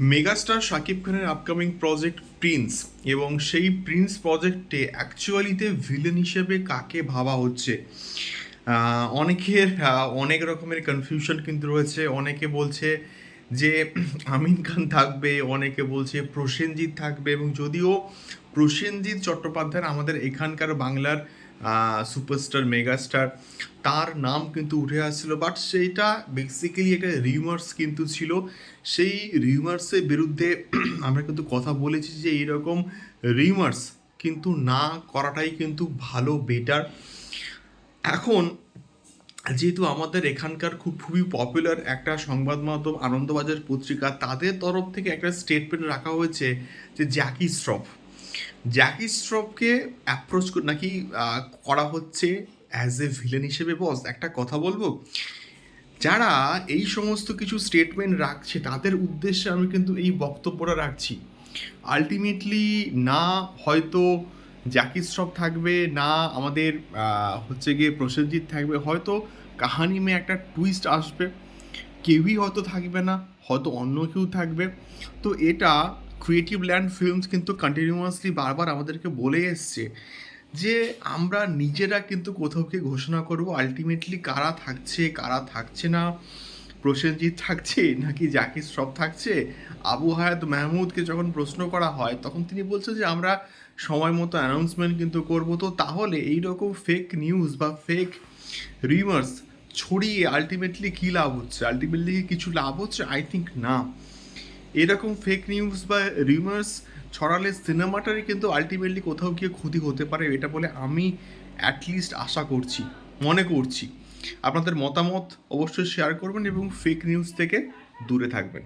Megastar Shakib খানের upcoming project Prince এবং সেই প্রিন্স প্রজেক্টে অ্যাকচুয়ালিতে ভিলেন হিসেবে কাকে ভাবা হচ্ছে? অনেকের অনেক রকমের কনফিউশন কিন্তু রয়েছে। অনেকে বলছে যে, আমিন খান থাকবে, অনেকে বলছে প্রসেনজিৎ থাকবে, এবং যদিও প্রসেনজিৎ চট্টোপাধ্যায় আমাদের এখানকার বাংলার সুপারস্টার মেগাস্টার তার নাম কিন্তু উঠে আসছিল বাট সেইটা বেসিক্যালি একটা রিউমার্স কিন্তু ছিল। সেই রিউমার্সের বিরুদ্ধে আমরা কিন্তু কথা বলেছি যে এইরকম রিউমার্স কিন্তু না করাটাই কিন্তু ভালো বেটার এখন যেহেতু আমাদের এখানকার খুব, খুবই পপুলার একটা সংবাদ মাধ্যম আনন্দবাজার পত্রিকা, তাদের তরফ থেকে একটা স্টেটমেন্ট রাখা হয়েছে যে জ্যাকি শ্রফ জ্যাকি শ্রফকে অ্যাপ্রোচ নাকি করা হচ্ছে অ্যাজ এ ভিলেন হিসেবে? বস একটা কথা বলব। যারা এই সমস্ত কিছু স্টেটমেন্ট রাখছে, তাদের উদ্দেশ্যে আমি কিন্তু এই বক্তব্যটা রাখছি। আলটিমেটলি না, হয়তো জ্যাকি শ্রফ থাকবে, না, আমাদের হচ্ছে গিয়ে প্রসেনজিৎ থাকবে, হয়তো কাহানি মে একটা টুইস্ট আসবে। কেউই হয়তো থাকবে না, হয়তো অন্য কেউ থাকবে। তো এটা ক্রিয়েটিভ ল্যান্ড ফিল্মস কিন্তু কন্টিনিউয়াসলি বারবার আমাদেরকে বলে এসছে যে আমরা নিজেরা কিন্তু কোথাও গিয়ে ঘোষণা করব আলটিমেটলি কারা থাকছে কারা থাকছে না, প্রসেনজিৎ থাকছে নাকি জাকির সব থাকছে? আবু হায়াত মাহমুদকে যখন প্রশ্ন করা হয়, তখন তিনি বলছেন যে আমরা সময় মতো অ্যানাউন্সমেন্ট কিন্তু করব। তো তাহলে এই রকম ফেক নিউজ বা ফেক রিমার্স ছড়িয়ে আলটিমেটলি কী লাভ হচ্ছে? আলটিমেটলি কিছু লাভ হচ্ছে? আই থিঙ্ক না। এরকম ফেক নিউজ বা রিউমার্স ছড়ালে সিনেমাটারই কিন্তু আলটিমেটলি কোথাও গিয়ে ক্ষতি হতে পারে, এটা বলে আমি অ্যাটলিস্ট আশা করছি, মনে করছি। আপনাদের মতামত অবশ্যই শেয়ার করবেন এবং ফেক নিউজ থেকে দূরে থাকবেন।